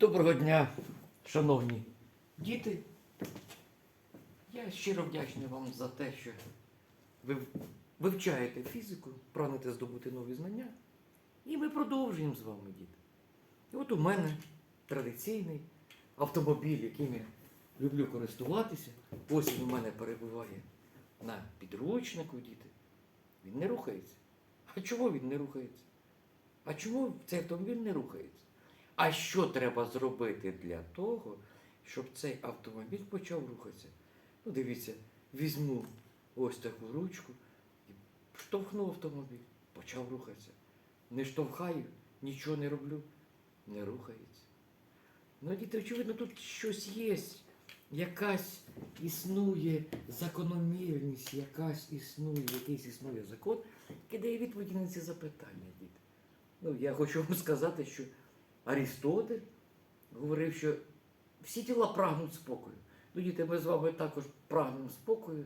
Доброго дня, шановні діти. Я щиро вдячний вам за те, що ви вивчаєте фізику, прагнете здобути нові знання. І ми продовжуємо з вами, діти. І от у мене традиційний автомобіль, яким я люблю користуватися. Ось він у мене перебуває на підручнику, діти. Він не рухається. А чому він не рухається? А чому цей автомобіль не рухається? А що треба зробити для того, щоб цей автомобіль почав рухатися? Ну, дивіться, візьму ось таку ручку і штовхну автомобіль, почав рухатися. Не штовхаю, нічого не роблю, не рухається. Ну, діти, очевидно, тут щось є, якась існує закономірність, якась існує, якийсь існує закон, який дає відповіді на ці запитання, діти. Ну, я хочу вам сказати, що Арістотель говорив, що всі тіла прагнуть спокою. Ну, діти, ми з вами також прагнемо спокою.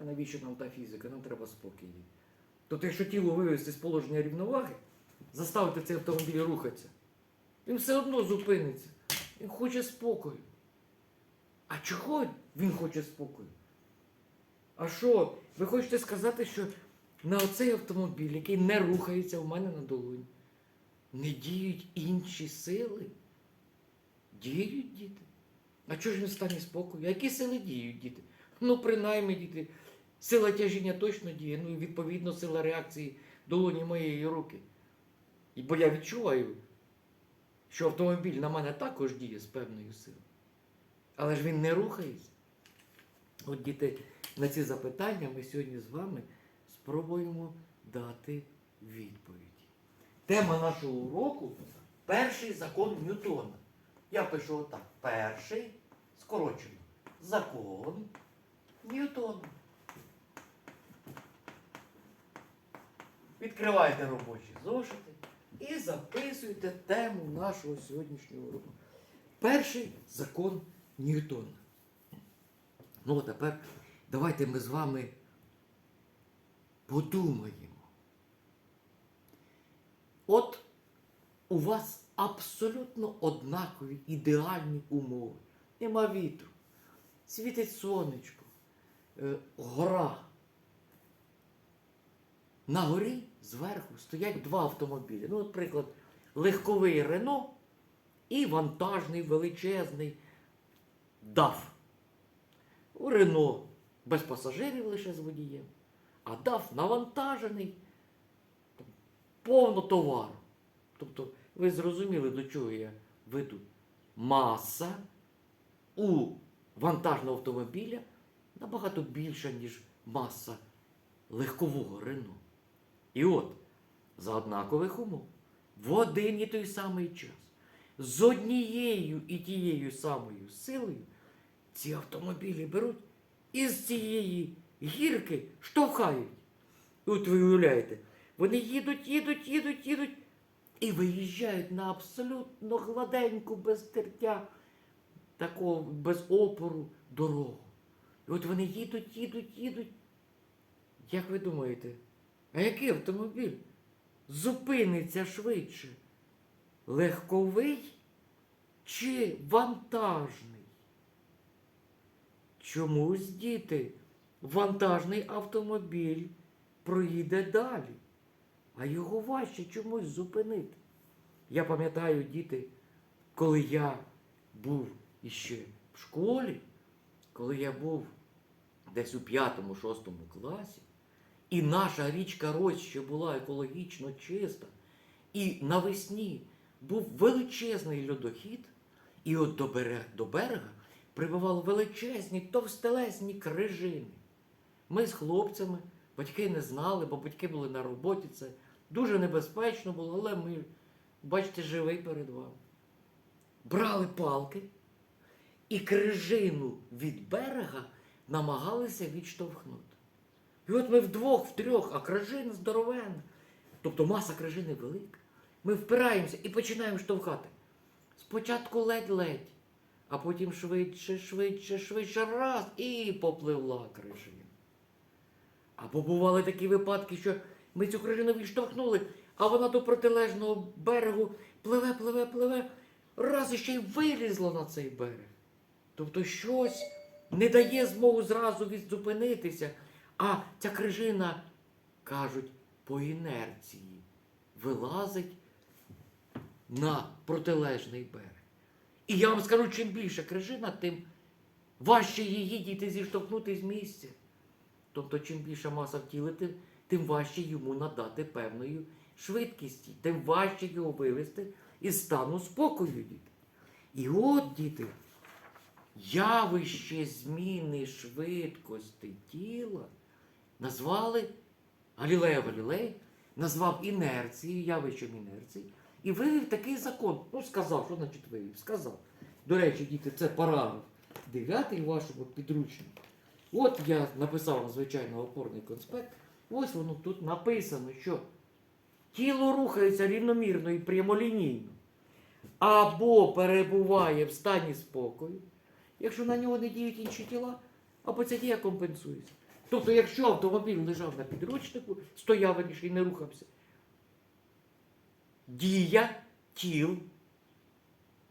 А навіщо нам та фізика? Нам треба спокій. Тобто, якщо тіло вивести з положення рівноваги, заставити цей автомобіль рухатися, він все одно зупиниться. Він хоче спокою. А чого він хоче спокою? А що? Ви хочете сказати, що на оцей автомобіль, який не рухається у мене на долоні, не діють інші сили? Діють діти. А чого ж в стані спокою? Які сили діють діти? Ну, принаймні, діти, сила тяжіння точно діє, ну і відповідно сила реакції долоні моєї руки. Бо я відчуваю, що автомобіль на мене також діє з певною силою. Але ж він не рухається. От діти, на ці запитання ми сьогодні з вами спробуємо дати відповіді. Тема нашого уроку перший закон Ньютона. Я пишу отак. Перший скорочено. Закон Ньютона. Відкривайте робочі зошити і записуйте тему нашого сьогоднішнього уроку. Перший закон Ньютона. Ну, а тепер давайте ми з вами подумаємо. От у вас абсолютно однакові ідеальні умови. Нема вітру, світить сонечко, е, гора. На горі зверху стоять два автомобілі. Ну, наприклад, легковий Рено і вантажний величезний. У Рено без пасажирів лише з водієм, а ДАФ навантажений повно товару. Тобто, ви зрозуміли, до чого я веду. Маса у вантажного автомобіля набагато більша, ніж маса легкового Рено. І от, за однакових умов, в один і той самий час, з однією і тією самою силою, ці автомобілі беруть і з цієї гірки штовхають. І от ви уявляєте, вони їдуть, їдуть, їдуть, їдуть і виїжджають на абсолютно гладеньку, без тертя, такого без опору дорогу. І от вони їдуть, їдуть, їдуть. Як ви думаєте, а який автомобіль зупиниться швидше? Легковий чи вантажний? Чомусь, діти, вантажний автомобіль проїде далі, а його важче чомусь зупинити. Я пам'ятаю, діти, коли я був іще в школі, коли я був десь у п'ятому-шостому класі, і наша річка Рось ще була екологічно чиста, і навесні був величезний льодохід, і от до берега, до берега прибивали величезні, товстелезні крижини. Ми з хлопцями, батьки не знали, бо батьки були на роботі. Це дуже небезпечно було, але ми, бачите, живий перед вами. Брали палки і крижину від берега намагалися відштовхнути. І от ми вдвох, втрьох, а крижина здоровенна. Тобто маса крижини велика. Ми впираємося і починаємо штовхати. Спочатку ледь-ледь, а потім швидше, швидше, швидше, раз і попливла крижина. Або бували такі випадки, що ми цю крижину відштовхнули, а вона до протилежного берегу пливе, пливе, пливе, раз іще й вилізло на цей берег. Тобто щось не дає змогу зразу відзупинитися, а ця крижина, кажуть, по інерції вилазить на протилежний берег. І я вам скажу, чим більше крижина, тим важче її діти зіштовхнути з місця. Тобто, чим більша маса в тілі, тим, тим важче йому надати певної швидкості, тим важче його вивести із стану спокою, діти. І от, діти, явище зміни швидкості тіла назвали Галілео Галілей, назвав інерцією, явищем інерції, і вивів такий закон. Ну, сказав, що значить вивів? Сказав. До речі, діти, це параграф 9 у вашому підручнику. От я написав вам, звичайно, опорний конспект. Ось воно тут написано, що тіло рухається рівномірно і прямолінійно, або перебуває в стані спокою, якщо на нього не діють інші тіла, або ця дія компенсується. Тобто, якщо автомобіль лежав на підручнику, стояв і не рухався, дія тіл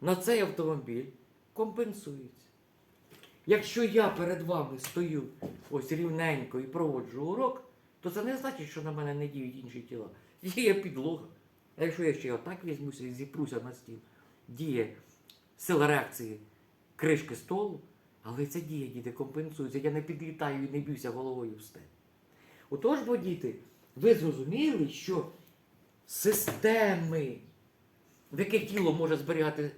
на цей автомобіль компенсується. Якщо я перед вами стою ось рівненько і проводжу урок, то це не значить, що на мене не діють інші тіла. Діє підлога. А якщо я ще отак візьмуся і зіпруся на стіл, діє сила реакції кришки столу, але ця дія, діти, компенсується. Я не підлітаю і не б'юся головою в стелю. Отож, бо діти, ви зрозуміли, що системи, в яких тіло може зберігати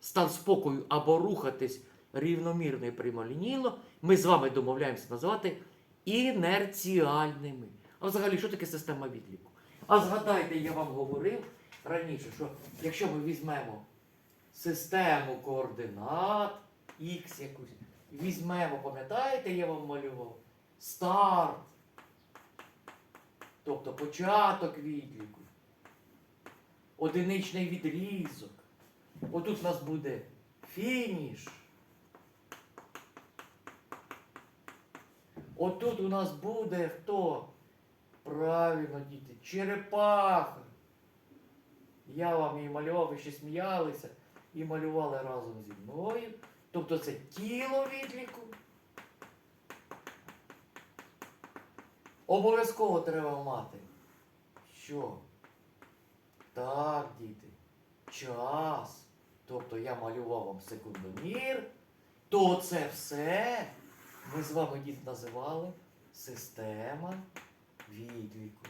стан спокою або рухатись рівномірно і прямолінійно, ми з вами домовляємося називати інерціальними. А взагалі, що таке система відліку? А згадайте, я вам говорив раніше, що якщо ми візьмемо систему координат, Х якусь, візьмемо, пам'ятаєте, я вам малював? Старт. Тобто початок відліку. Одиничний відрізок. Отут у нас буде фініш. Отут у нас буде хто? Правильно, діти, черепаха. Я вам її малював, ви ще сміялися і малювали разом зі мною. Тобто це тіло відліку. Обов'язково треба мати. Що? Так, діти. Час. Тобто я малював вам секундомір. То це все ми з вами діти називали система відліку.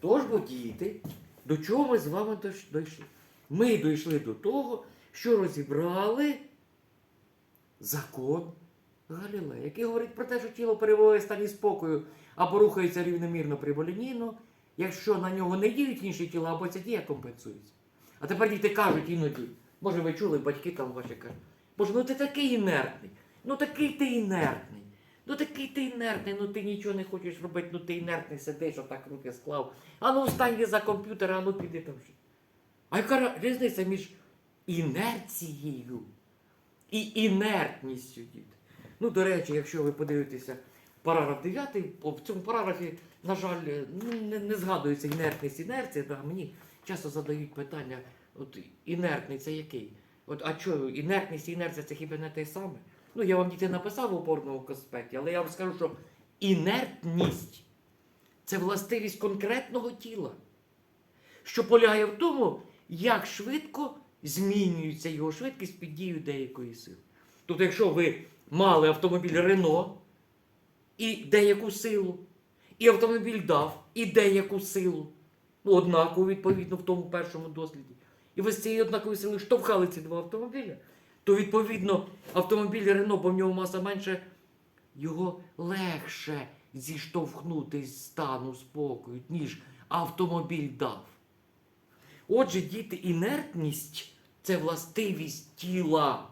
Тож, бо діти, до чого ми з вами дійшли? Ми дійшли до того, що розібрали закон Галілея, який говорить про те, що тіло перебуває в стані спокою або рухається рівномірно прямолінійно, якщо на нього не діють інші тіла, або ця дія компенсується. А тепер діти кажуть іноді, може ви чули, батьки там ваші кажуть, боже, ну ти такий інертний, ну такий ти інертний. Ну такий ти інертний, ну ти нічого не хочеш робити, ну ти інертний сидиш, отак руки склав. А ну встань за комп'ютер, а ну піди там. ще. А яка різниця між інерцією і інертністю, діти? Ну, до речі, якщо ви подивитеся параграф 9, о, в цьому параграфі, на жаль, ну, не, не згадується інертність, інерція. Да, мені часто задають питання, от інертний це який? От, а що, інертність і інерція це хіба не те саме? Ну, я вам діти написав в опорному конспекті, але я вам скажу, що інертність це властивість конкретного тіла, що полягає в тому, як швидко змінюється його швидкість під дією деякої сили. Тобто, якщо ви мали автомобіль Рено і деяку силу, і автомобіль дав і деяку силу, ну, однаково, відповідно, в тому першому досліді, і ви з цієї однакової сили штовхали ці два автомобіля, то відповідно автомобіль Рено, бо в нього маса менше, його легше зіштовхнути з стану спокою, ніж автомобіль дав. Отже, діти, інертність це властивість тіла.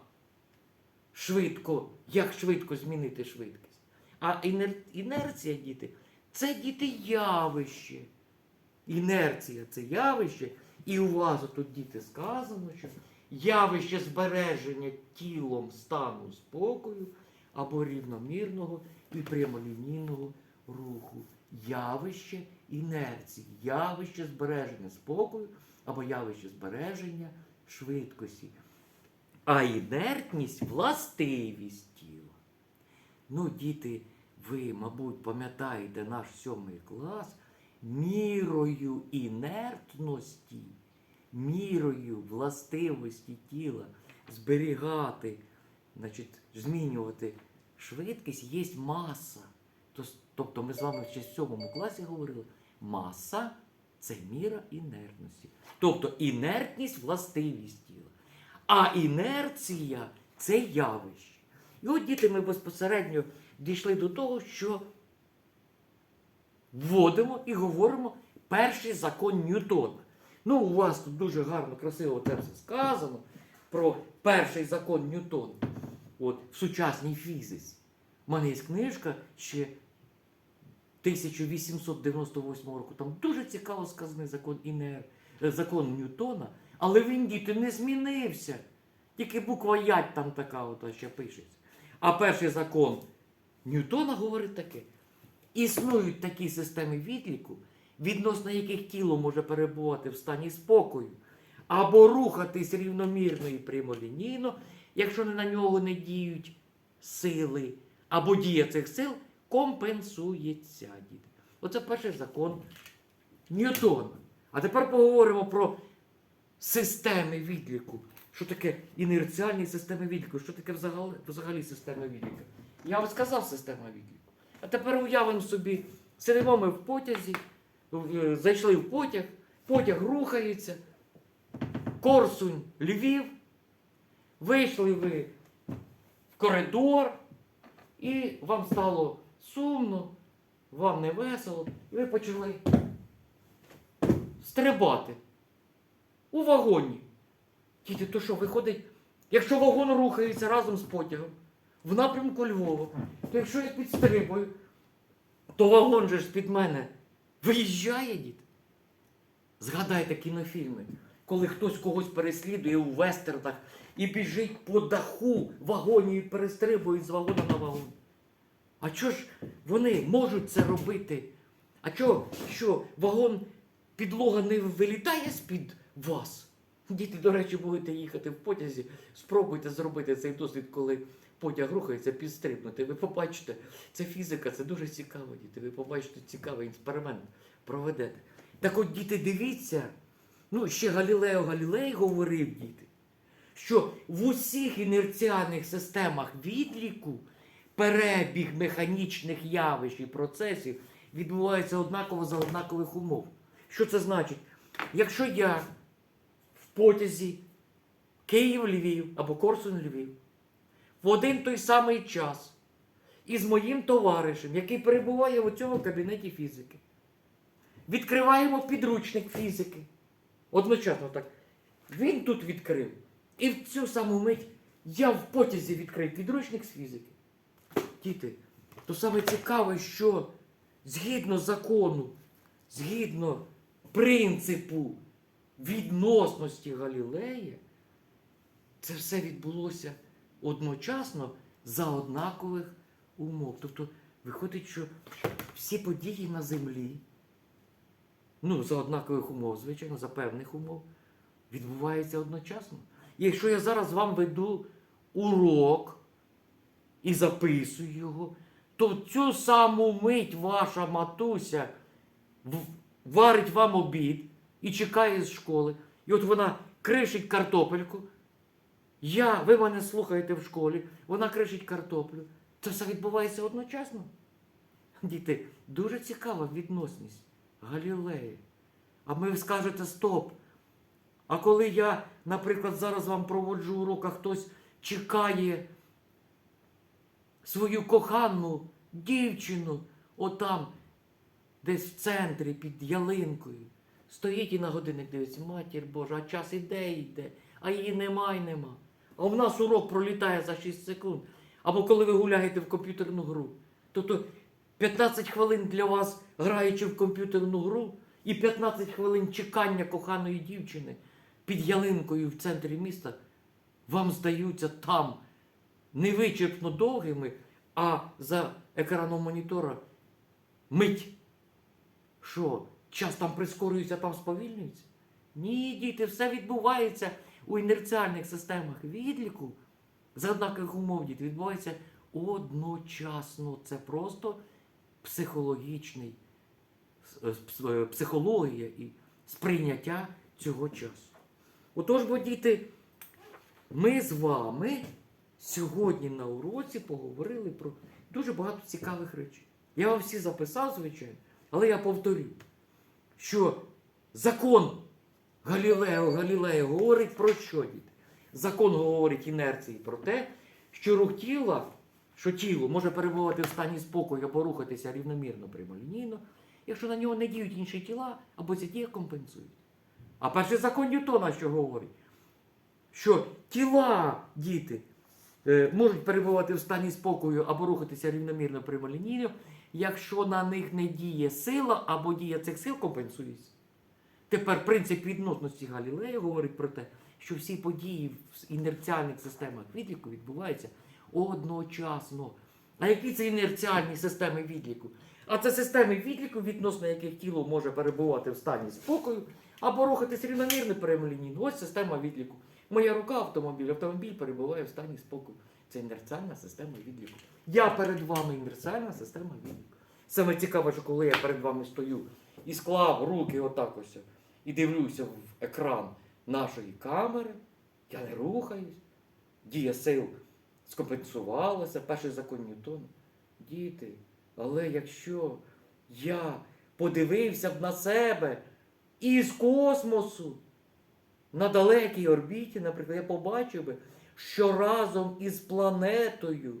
Швидко, як швидко змінити швидкість. А інер... інерція, діти, це діти явище. Інерція це явище. І у вас тут діти сказано, що явище збереження тілом стану спокою або рівномірного і прямолінійного руху. Явище інерції, явище збереження спокою або явище збереження швидкості. А інертність властивість тіла. Ну, діти, ви, мабуть, пам'ятаєте наш сьомий клас мірою інертності, мірою властивості тіла зберігати, значить, змінювати швидкість є маса. Тобто ми з вами ще в сьомому класі говорили, маса це міра інертності. Тобто інертність властивість тіла. А інерція це явище. І от діти ми безпосередньо дійшли до того, що вводимо і говоримо перший закон Ньютона. Ну, у вас тут дуже гарно, красиво це все сказано про перший закон Ньютона от, в сучасній фізиці. У мене є книжка ще 1898 року. Там дуже цікаво сказаний закон, Інер... е, закон Ньютона, але він діти не змінився. Тільки буква ять там така от ще пишеться. А перший закон Ньютона говорить таке: існують такі системи відліку, відносно яких тіло може перебувати в стані спокою, або рухатись рівномірно і прямолінійно, якщо на нього не діють сили, або дія цих сил компенсується. Діти. Оце перший закон Ньютона. А тепер поговоримо про системи відліку. Що таке інерціальні системи відліку? Що таке взагалі, взагалі система відліку? Я вам сказав система відліку. А тепер уявимо собі, сидимо ми в потязі, зайшли в потяг, потяг рухається, Корсунь, Львів, вийшли ви в коридор, і вам стало сумно, вам не весело, і ви почали стрибати у вагоні. Діти, то що, виходить, якщо вагон рухається разом з потягом в напрямку Львова, то якщо я підстрибую, то вагон же ж під мене виїжджає, діти. Згадайте кінофільми, коли хтось когось переслідує у вестернах і біжить по даху вагоні і перестрибують з вагона на вагон. А чого ж вони можуть це робити? А чого, що вагон підлога не вилітає з-під вас? Діти, до речі, будете їхати в потязі, спробуйте зробити цей досвід, коли потяг рухається, підстрибнути. Ви побачите, це фізика, це дуже цікаво, діти. Ви побачите цікавий експеримент, проведете. Так от, діти, дивіться, ну ще Галілео Галілей говорив, діти, що в усіх інерціальних системах відліку перебіг механічних явищ і процесів відбувається однаково за однакових умов. Що це значить? Якщо я в потязі Київ-Львів або Корсунь-Львів в один той самий час із моїм товаришем, який перебуває у цьому кабінеті фізики, відкриваємо підручник фізики. Одночасно так. Він тут відкрив. І в цю саму мить я в потязі відкрив підручник з фізики. Діти, то саме цікаве, що згідно закону, згідно принципу відносності Галілея, це все відбулося одночасно за однакових умов. Тобто виходить, що всі події на землі, ну, за однакових умов, звичайно, за певних умов, відбуваються одночасно. Якщо я зараз вам веду урок і записую його, то в цю саму мить ваша матуся варить вам обід і чекає з школи. І от вона кришить картопельку. Я, ви мене слухаєте в школі, вона кришить картоплю. Це все відбувається одночасно. Діти, дуже цікава відносність Галілея. А ви скажете стоп. А коли я, наприклад, зараз вам проводжу урок, а хтось чекає свою кохану дівчину отам, десь в центрі під ялинкою. Стоїть і на годинник дивиться, матір Божа, а час іде, йде, а її нема і нема. А в нас урок пролітає за 6 секунд. Або коли ви гуляєте в комп'ютерну гру. Тобто 15 хвилин для вас, граючи в комп'ютерну гру, і 15 хвилин чекання коханої дівчини під ялинкою в центрі міста, вам здаються там невичерпно довгими, а за екраном монітора мить Що, час там прискорюється, там сповільнюється? Ні, діти, все відбувається у інерціальних системах відліку. За однакових умов діти відбувається одночасно. Це просто психологічний, е, психологія і сприйняття цього часу. Отож, бо діти, ми з вами сьогодні на уроці поговорили про дуже багато цікавих речей. Я вам всі записав, звичайно, але я повторю, що закон Галілео Галілео говорить про що, діти? Закон говорить інерції про те, що рух тіла, що тіло може перебувати в стані спокою або рухатися рівномірно прямолінійно, якщо на нього не діють інші тіла, або ці дії компенсують. А перший закон Ньютона, що говорить, що тіла, діти, е, можуть перебувати в стані спокою або рухатися рівномірно прямолінійно, якщо на них не діє сила або дія цих сил компенсується. Тепер принцип відносності Галілея говорить про те, що всі події в інерціальних системах відліку відбуваються одночасно. А які це інерціальні системи відліку? А це системи відліку, відносно яких тіло може перебувати в стані спокою або рухатись рівномірно прямолінійно. Ось система відліку. Моя рука автомобіль, автомобіль перебуває в стані спокою. Це інерціальна система відліку. Я перед вами інерціальна система відліку. Саме цікаве, що коли я перед вами стою і склав руки отак ось і дивлюся в екран нашої камери, я не рухаюсь. Дія сил скомпенсувалася, перший закон Ньютона. Діти, але якщо я подивився б на себе із космосу, на далекій орбіті, наприклад, я побачив би, що разом із планетою,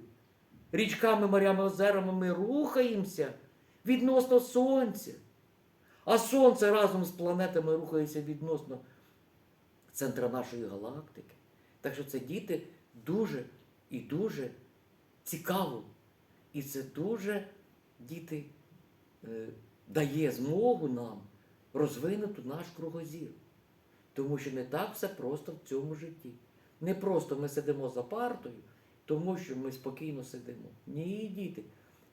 річками, морями, озерами ми рухаємося відносно Сонця. А Сонце разом з планетами рухається відносно центра нашої галактики. Так що це діти дуже і дуже цікаво. І це дуже діти е, дає змогу нам розвинути наш кругозір. Тому що не так все просто в цьому житті. Не просто ми сидимо за партою, тому що ми спокійно сидимо. Ні, діти.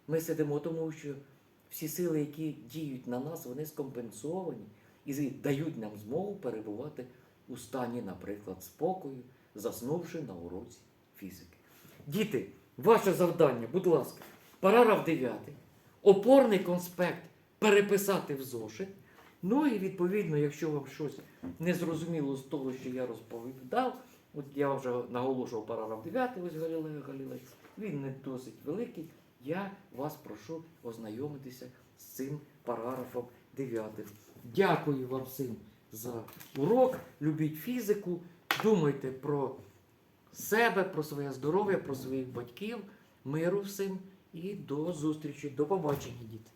Ми сидимо, тому що всі сили, які діють на нас, вони скомпенсовані і дають нам змогу перебувати у стані, наприклад, спокою, заснувши на уроці фізики. Діти, ваше завдання, будь ласка, параграф 9. Опорний конспект переписати в зошит. Ну і відповідно, якщо вам щось не зрозуміло з того, що я розповідав, от я вже наголошував параграф 9, ось Галілео Галілей, він не досить великий. Я вас прошу ознайомитися з цим параграфом 9. Дякую вам всім за урок. Любіть фізику, думайте про себе, про своє здоров'я, про своїх батьків, миру всім і до зустрічі. До побачення, діти.